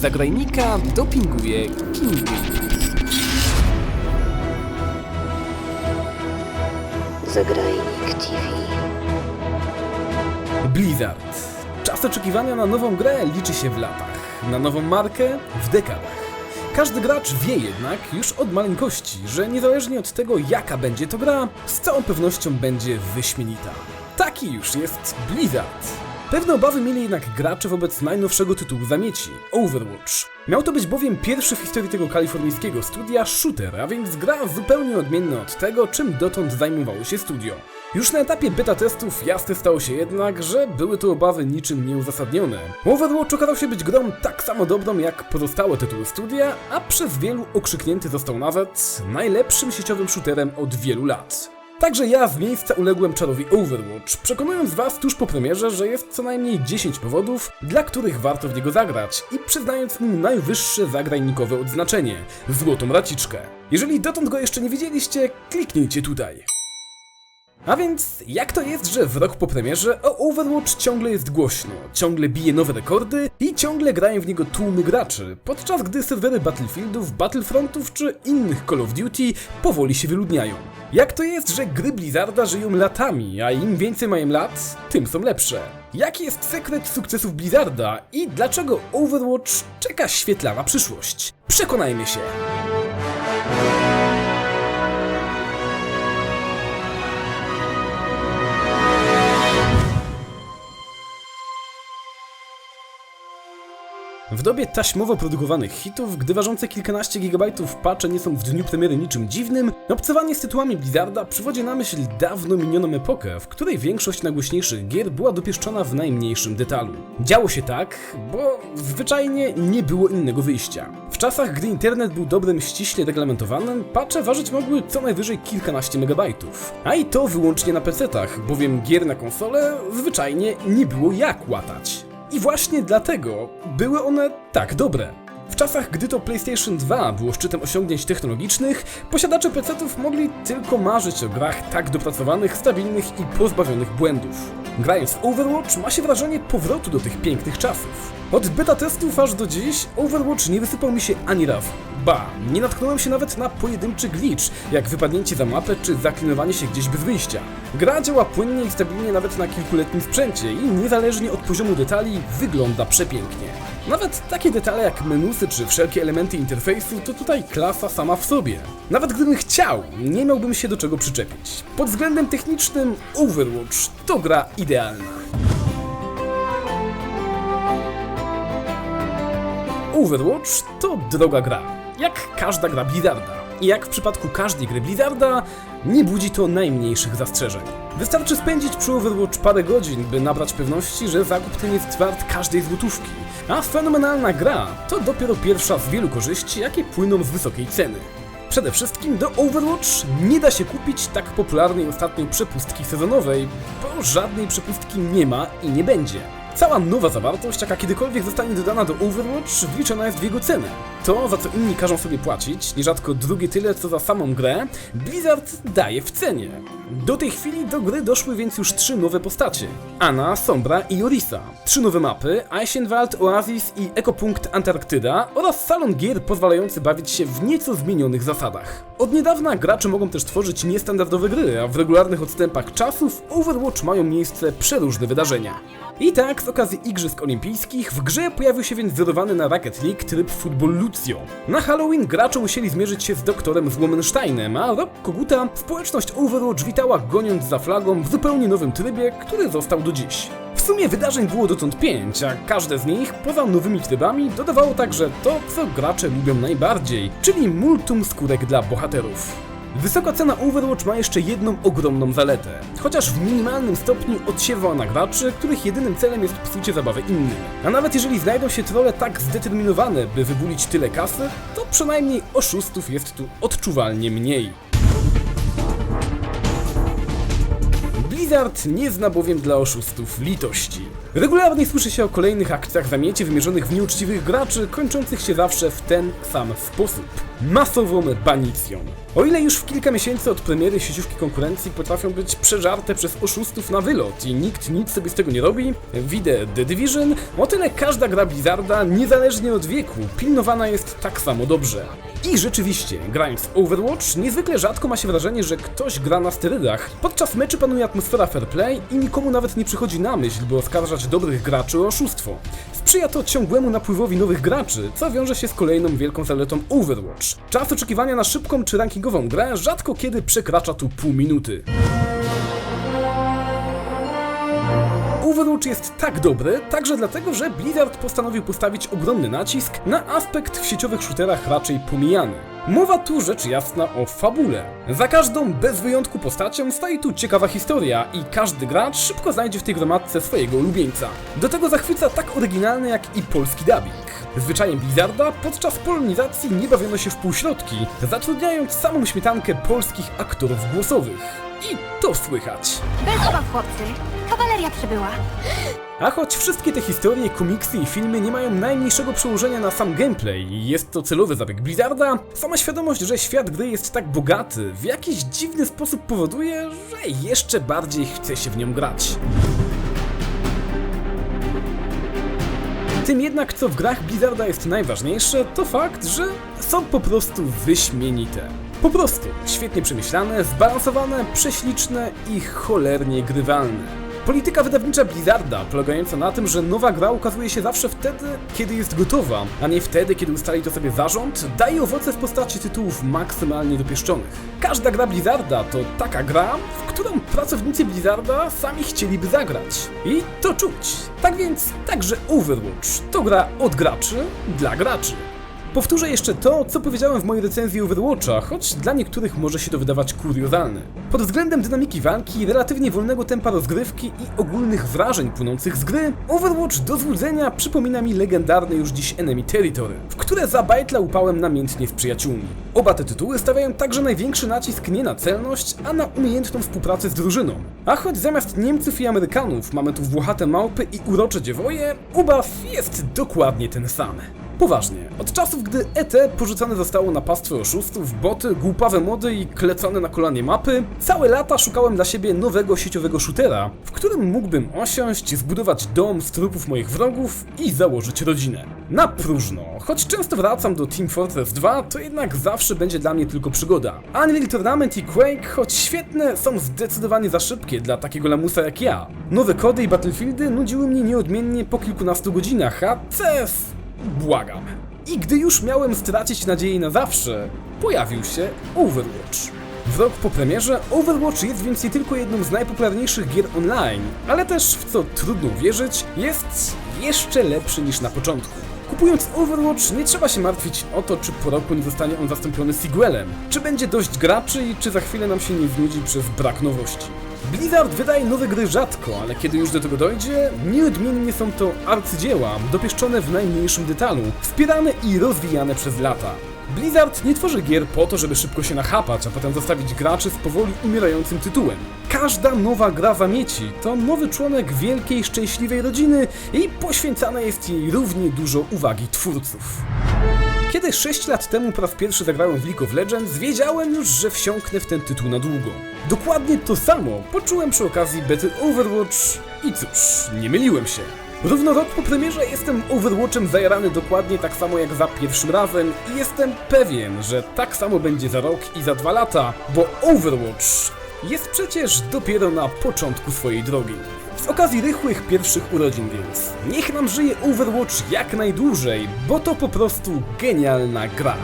Zagrajnika dopinguje Kinguin. Zagrajnik TV. Blizzard. Czas oczekiwania na nową grę liczy się w latach, na nową markę w dekadach. Każdy gracz wie jednak już od maleńkości, że niezależnie od tego jaka będzie to gra, z całą pewnością będzie wyśmienita. Taki już jest Blizzard. Pewne obawy mieli jednak gracze wobec najnowszego tytułu zamieci Overwatch. Miał to być bowiem pierwszy w historii tego kalifornijskiego studia shooter, a więc gra zupełnie odmienna od tego, czym dotąd zajmowało się studio. Już na etapie beta testów jasne stało się jednak, że były to obawy niczym nieuzasadnione. Overwatch okazał się być grą tak samo dobrą jak pozostałe tytuły studia, a przez wielu okrzyknięty został nawet najlepszym sieciowym shooterem od wielu lat. Także ja z miejsca uległem czarowi Overwatch, przekonując was tuż po premierze, że jest co najmniej 10 powodów, dla których warto w niego zagrać i przyznając mu najwyższe zagrajnikowe odznaczenie złotą raciczkę. Jeżeli dotąd go jeszcze nie widzieliście, kliknijcie tutaj. A więc, jak to jest, że w rok po premierze o Overwatch ciągle jest głośno, ciągle bije nowe rekordy i ciągle grają w niego tłumy graczy, podczas gdy serwery Battlefieldów, Battlefrontów czy innych Call of Duty powoli się wyludniają? Jak to jest, że gry Blizzarda żyją latami, a im więcej mają lat, tym są lepsze? Jaki jest sekret sukcesów Blizzarda i dlaczego Overwatch czeka świetlana przyszłość? Przekonajmy się! Dobie taśmowo produkowanych hitów, gdy ważące kilkanaście gigabajtów patche nie są w dniu premiery niczym dziwnym, obcowanie z tytułami Blizzarda przywodzi na myśl dawno minioną epokę, w której większość najgłośniejszych gier była dopieszczona w najmniejszym detalu. Działo się tak, bo zwyczajnie nie było innego wyjścia. W czasach, gdy internet był dobrem ściśle reglamentowanym, patche ważyć mogły co najwyżej kilkanaście megabajtów. A i to wyłącznie na PC-tach, bowiem gier na konsolę zwyczajnie nie było jak łatać. I właśnie dlatego były one tak dobre. W czasach, gdy to PlayStation 2 było szczytem osiągnięć technologicznych, posiadacze PC-ów mogli tylko marzyć o grach tak dopracowanych, stabilnych i pozbawionych błędów. Grając w Overwatch ma się wrażenie powrotu do tych pięknych czasów. Od beta testów aż do dziś Overwatch nie wysypał mi się ani razu. Ba, nie natknąłem się nawet na pojedynczy glitch, jak wypadnięcie za mapę czy zaklinowanie się gdzieś bez wyjścia. Gra działa płynnie i stabilnie nawet na kilkuletnim sprzęcie i niezależnie od poziomu detali wygląda przepięknie. Nawet takie detale jak menusy czy wszelkie elementy interfejsu to tutaj klasa sama w sobie. Nawet gdybym chciał, nie miałbym się do czego przyczepić. Pod względem technicznym Overwatch to gra idealna. Overwatch to droga gra, jak każda gra Blizzarda. I jak w przypadku każdej gry Blizzarda, nie budzi to najmniejszych zastrzeżeń. Wystarczy spędzić przy Overwatch parę godzin, by nabrać pewności, że zakup ten jest wart każdej złotówki. A fenomenalna gra to dopiero pierwsza z wielu korzyści, jakie płyną z wysokiej ceny. Przede wszystkim do Overwatch nie da się kupić tak popularnej ostatnio przepustki sezonowej, bo żadnej przepustki nie ma i nie będzie. Cała nowa zawartość, jaka kiedykolwiek zostanie dodana do Overwatch, wliczona jest w jego cenę. To, za co inni każą sobie płacić, nierzadko drugie tyle co za samą grę, Blizzard daje w cenie. Do tej chwili do gry doszły więc już trzy nowe postacie. Anna, Sombra i Orisa. Trzy nowe mapy, Eichenwald, Oasis i Ekopunkt Antarktyda oraz salon gier pozwalający bawić się w nieco zmienionych zasadach. Od niedawna gracze mogą też tworzyć niestandardowe gry, a w regularnych odstępach czasu w Overwatch mają miejsce przeróżne wydarzenia. I tak, z okazji Igrzysk Olimpijskich, w grze pojawił się więc wzorowany na Rocket League tryb Football Lucio. Na Halloween gracze musieli zmierzyć się z doktorem Złomensteinem, a rok Koguta społeczność Overwatch witała goniąc za flagą w zupełnie nowym trybie, który został do dziś. W sumie wydarzeń było dotąd pięć, a każde z nich, poza nowymi trybami, dodawało także to, co gracze lubią najbardziej, czyli multum skórek dla bohaterów. Wysoka cena Overwatch ma jeszcze jedną ogromną zaletę. Chociaż w minimalnym stopniu odsiewa ona graczy, których jedynym celem jest psucie zabawy innym. A nawet jeżeli znajdą się trolle tak zdeterminowane, by wybulić tyle kasy, to przynajmniej oszustów jest tu odczuwalnie mniej. Blizzard nie zna bowiem dla oszustów litości. Regularnie słyszy się o kolejnych akcjach zamiecie wymierzonych w nieuczciwych graczy, kończących się zawsze w ten sam sposób. Masową banicją. O ile już w kilka miesięcy od premiery sieciówki konkurencji potrafią być przeżarte przez oszustów na wylot i nikt nic sobie z tego nie robi, widzę The Division, o tyle każda gra Blizzarda, niezależnie od wieku, pilnowana jest tak samo dobrze. I rzeczywiście, grając Overwatch, niezwykle rzadko ma się wrażenie, że ktoś gra na sterydach. Podczas meczy panuje atmosfera fair play i nikomu nawet nie przychodzi na myśl, by oskarżać dobrych graczy oszustwo. Sprzyja to ciągłemu napływowi nowych graczy, co wiąże się z kolejną wielką zaletą Overwatch. Czas oczekiwania na szybką czy rankingową grę rzadko kiedy przekracza tu pół minuty. Overwatch jest tak dobry, także dlatego, że Blizzard postanowił postawić ogromny nacisk na aspekt w sieciowych shooterach raczej pomijany. Mowa tu rzecz jasna o fabule. Za każdą bez wyjątku postacią stoi tu ciekawa historia i każdy gracz szybko znajdzie w tej gromadce swojego ulubieńca. Do tego zachwyca tak oryginalny jak i polski dubbing. Zwyczajem Blizzarda podczas polonizacji nie bawiono się w półśrodki, zatrudniając samą śmietankę polskich aktorów głosowych. I to słychać. Bez obaw, chłopcy. Kawaleria przybyła. A choć wszystkie te historie, komiksy i filmy nie mają najmniejszego przełożenia na sam gameplay i jest to celowy zabieg Blizzarda, sama świadomość, że świat gry jest tak bogaty, w jakiś dziwny sposób powoduje, że jeszcze bardziej chce się w nią grać. Tym jednak, co w grach Blizzarda jest najważniejsze, to fakt, że są po prostu wyśmienite. Po prostu świetnie przemyślane, zbalansowane, prześliczne i cholernie grywalne. Polityka wydawnicza Blizzarda, polegająca na tym, że nowa gra ukazuje się zawsze wtedy, kiedy jest gotowa, a nie wtedy, kiedy ustali to sobie zarząd, daje owoce w postaci tytułów maksymalnie dopieszczonych. Każda gra Blizzarda to taka gra, w którą pracownicy Blizzarda sami chcieliby zagrać. I to czuć. Tak więc, także Overwatch to gra od graczy dla graczy. Powtórzę jeszcze to, co powiedziałem w mojej recenzji Overwatcha, choć dla niektórych może się to wydawać kuriozalne. Pod względem dynamiki walki, relatywnie wolnego tempa rozgrywki i ogólnych wrażeń płynących z gry, Overwatch do złudzenia przypomina mi legendarne już dziś Enemy Territory, w które za bajtla upałem namiętnie z przyjaciółmi. Oba te tytuły stawiają także największy nacisk nie na celność, a na umiejętną współpracę z drużyną. A choć zamiast Niemców i Amerykanów mamy tu włochate małpy i urocze dziewoje, ubaw jest dokładnie ten sam. Poważnie, od czasów gdy ET porzucane zostało na pastwę oszustów, boty, głupawe mody i klecone na kolanie mapy, całe lata szukałem dla siebie nowego sieciowego shootera, w którym mógłbym osiąść, zbudować dom z trupów moich wrogów i założyć rodzinę. Na próżno, choć często wracam do Team Fortress 2, to jednak zawsze będzie dla mnie tylko przygoda. Unreal Tournament i Quake, choć świetne, są zdecydowanie za szybkie dla takiego lamusa jak ja. Nowe kody i Battlefieldy nudziły mnie nieodmiennie po kilkunastu godzinach, a CS Błagam. I gdy już miałem stracić nadzieję na zawsze, pojawił się Overwatch. W rok po premierze Overwatch jest więc nie tylko jedną z najpopularniejszych gier online, ale też, w co trudno wierzyć, jest jeszcze lepszy niż na początku. Kupując Overwatch nie trzeba się martwić o to, czy po roku nie zostanie on zastąpiony Siguelem, czy będzie dość graczy i czy za chwilę nam się nie znudzi przez brak nowości. Blizzard wydaje nowe gry rzadko, ale kiedy już do tego dojdzie, nieodmiennie są to arcydzieła, dopieszczone w najmniejszym detalu, wspierane i rozwijane przez lata. Blizzard nie tworzy gier po to, żeby szybko się nachapać, a potem zostawić graczy z powoli umierającym tytułem. Każda nowa gra zamieci to nowy członek wielkiej, szczęśliwej rodziny i poświęcane jest jej równie dużo uwagi twórców. Kiedy 6 lat temu po raz pierwszy zagrałem w League of Legends, wiedziałem już, że wsiąknę w ten tytuł na długo. Dokładnie to samo poczułem przy okazji bety Overwatch i cóż, nie myliłem się. Równo rok po premierze jestem Overwatchem zajarany dokładnie tak samo jak za pierwszym razem i jestem pewien, że tak samo będzie za rok i za dwa lata, bo Overwatch jest przecież dopiero na początku swojej drogi. Z okazji rychłych pierwszych urodzin więc, niech nam żyje Overwatch jak najdłużej, bo to po prostu genialna gra.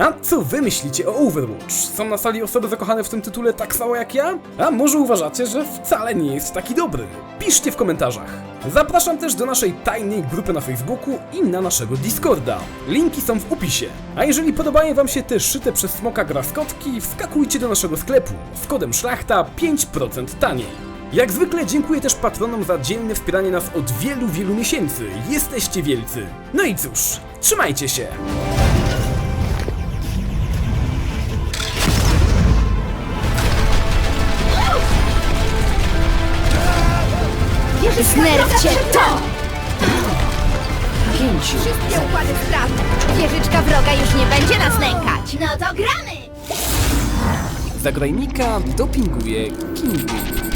A co wy myślicie o Overwatch? Są na sali osoby zakochane w tym tytule tak samo jak ja? A może uważacie, że wcale nie jest taki dobry? Piszcie w komentarzach. Zapraszam też do naszej tajnej grupy na Facebooku i na naszego Discorda. Linki są w opisie. A jeżeli podobają wam się te szyte przez smoka graskotki, wskakujcie do naszego sklepu z kodem szlachta 5% taniej. Jak zwykle dziękuję też patronom za dzielne wspieranie nas od wielu, wielu miesięcy. Jesteście wielcy. No i cóż, trzymajcie się! Znerwcie to! Pięciu. Wszystkie układy sprawne. Wieżyczka wroga już nie będzie nas nękać. No to gramy! Zagrajnika dopinguje Kingwin.